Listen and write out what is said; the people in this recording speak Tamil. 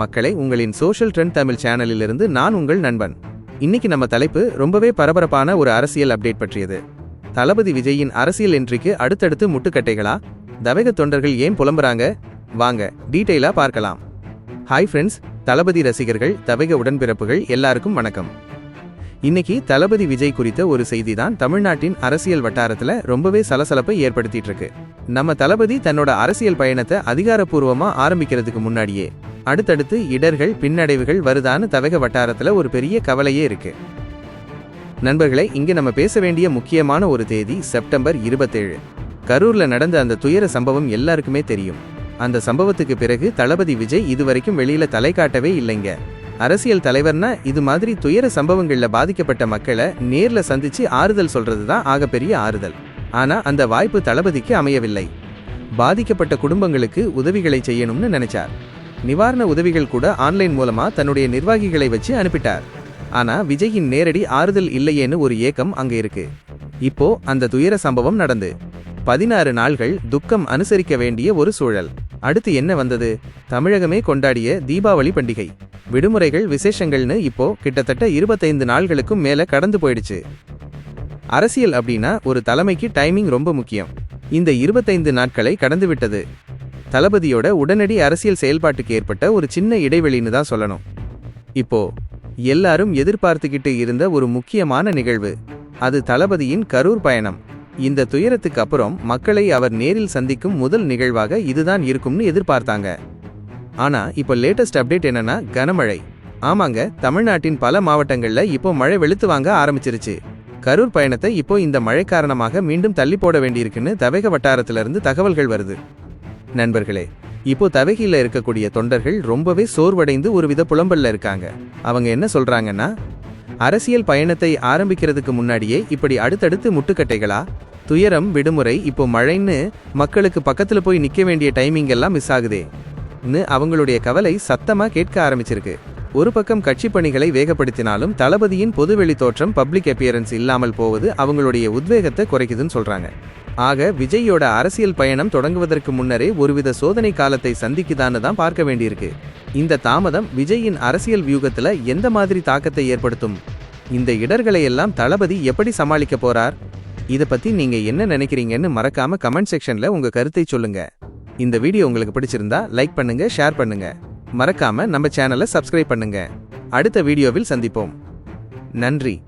மக்களை உங்களின் சோஷியல் ட்ரெண்ட் தமிழ் சேனலிலிருந்து நான் உங்கள் நண்பன். இன்னைக்கு நம்ம தலைப்பு ரொம்பவே பரபரப்பான ஒரு அரசியல் அப்டேட் பற்றியது. தளபதி விஜயின் அரசியல் என்ட்ரிக்கு அடுத்தடுத்து முட்டுக்கட்டைகளா? தவக தொண்டர்கள் ஏன் புலம்புறாங்க? வாங்க டீட்டெயிலா பார்க்கலாம். ஹாய் ஃப்ரெண்ட்ஸ் தளபதி ரசிகர்கள் தவக உடன்பிறப்புகள் எல்லாருக்கும் வணக்கம். இன்னைக்கு தளபதி விஜய் குறித்த ஒரு செய்தி தான் தமிழ்நாட்டின் அரசியல் வட்டாரத்துல ரொம்பவே சலசலப்பை ஏற்படுத்திட்டு இருக்கு. நம்ம தளபதி தன்னோட அரசியல் பயணத்தை அதிகாரப்பூர்வமா ஆரம்பிக்கிறதுக்கு முன்னாடியே அடுத்தடுத்து இடர்கள் பின்னடைவுகள் வருதான்னு தவக வட்டாரத்தில் ஒரு பெரிய கவலையே இருக்கு. நண்பர்களே இங்கே நம்ம பேச வேண்டிய முக்கியமான ஒரு தேதி செப்டம்பர் இருபத்தேழு. கரூரில் நடந்த அந்த துயர சம்பவம் எல்லாருக்குமே தெரியும். அந்த சம்பவத்துக்கு பிறகு தளபதி விஜய் இதுவரைக்கும் வெளியில தலை காட்டவே இல்லைங்க. அரசியல் தலைவர்னா இது மாதிரி துயர சம்பவங்களில் பாதிக்கப்பட்ட மக்களை நேரில் சந்திச்சு ஆறுதல் சொல்றது தான் ஆகப்பெரிய ஆறுதல். ஆனா அந்த வாய்ப்பு தளபதிக்கு அமையவில்லை. பாதிக்கப்பட்ட குடும்பங்களுக்கு உதவிகளை செய்யணும்னு நினைச்சார். நிவாரண உதவிகள் கூட ஆன்லைன் மூலமா தன்னுடைய நிர்வாகிகளை வச்சு அனுப்பிட்டார். ஆனா விஜயின் நேரடி ஆறுதல் இல்லையேன்னு ஒரு ஏக்கம் அங்க இருக்கு. இப்போ அந்த துயர சம்பவம் நடந்து. பதினாறு நாள்கள் துக்கம் அனுசரிக்க வேண்டிய ஒரு சூழல். அடுத்து என்ன வந்தது? தமிழகமே கொண்டாடிய தீபாவளி பண்டிகை. விடுமுறைகள் விசேஷங்கள்னு இப்போ கிட்டத்தட்ட இருபத்தைந்து நாள்களுக்கும் மேல கடந்து போயிடுச்சு. அரசியல் அப்படின்னா ஒரு தலைமைக்கு டைமிங் ரொம்ப முக்கியம். இந்த இருபத்தைந்து நாட்களை கடந்து விட்டது தளபதியோட உடனடி அரசியல் செயல்பாட்டுக்கு ஏற்பட்ட ஒரு சின்ன இடைவெளின்னு தான் சொல்லணும். இப்போ எல்லாரும் எதிர்பார்த்துக்கிட்டு இருந்த ஒரு முக்கியமான நிகழ்வு அது தளபதியின் கரூர் பயணம். இந்த துயரத்துக்கு அப்புறம் மக்களை அவர் நேரில் சந்திக்கும் முதல் நிகழ்வாக இதுதான் இருக்கும்னு எதிர்பார்த்தாங்க. ஆனா இப்போ லேட்டஸ்ட் அப்டேட் என்னன்னா கனமழை. ஆமாங்க தமிழ்நாட்டின் பல மாவட்டங்கள்ல இப்போ மழை வெளுத்து வாங்க ஆரம்பிச்சிருச்சு. கரூர் பயணத்தை இப்போ இந்த மழை காரணமாக மீண்டும் தள்ளி போட வேண்டியிருக்குன்னு தவேக வட்டாரத்திலிருந்து தகவல்கள் வருது. நண்பர்களே இப்போ தவகையில் இருக்கக்கூடிய தொண்டர்கள் ரொம்பவே சோர்வடைந்து ஒரு வித புலம்பல்ல இருக்காங்க. அவங்க என்ன சொல்றாங்கன்னா அரசியல் பயணத்தை ஆரம்பிக்கிறதுக்கு முன்னாடியே இப்படி அடுத்தடுத்து முட்டுக்கட்டைகளா? துயரம் விடுமுறை இப்போ மழைன்னு மக்களுக்கு பக்கத்துல போய் நிக்க வேண்டிய டைமிங் எல்லாம் மிஸ் ஆகுதே. அவங்களுடைய கவலை சத்தமா கேட்க ஆரம்பிச்சிருக்கு. ஒரு பக்கம் கட்சி பணிகளை வேகப்படுத்தினாலும் தளபதியின் பொதுவெளி தோற்றம் பப்ளிக் அப்பியரன்ஸ் இல்லாமல் போவது அவங்களுடைய உத்வேகத்தை குறைக்குதுன்னு சொல்றாங்க. ஆக விஜய்யோட அரசியல் பயணம் தொடங்குவதற்கு முன்னரே ஒருவித சோதனை காலத்தை சந்திக்குதான்னு தான் பார்க்க வேண்டியிருக்கு. இந்த தாமதம் விஜயின் அரசியல் வியூகத்துல எந்த மாதிரி தாக்கத்தை ஏற்படுத்தும்? இந்த இடர்களை எல்லாம் தளபதி எப்படி சமாளிக்க போறார்? இதை பத்தி நீங்க என்ன நினைக்கிறீங்கன்னு மறக்காம கமெண்ட் செக்ஷன்ல உங்க கருத்தை சொல்லுங்க. இந்த வீடியோ உங்களுக்கு பிடிச்சிருந்தா லைக் பண்ணுங்க ஷேர் பண்ணுங்க. மறக்காம நம்ம சேனலை சப்ஸ்கிரைப் பண்ணுங்க. அடுத்த வீடியோவில் சந்திப்போம். நன்றி.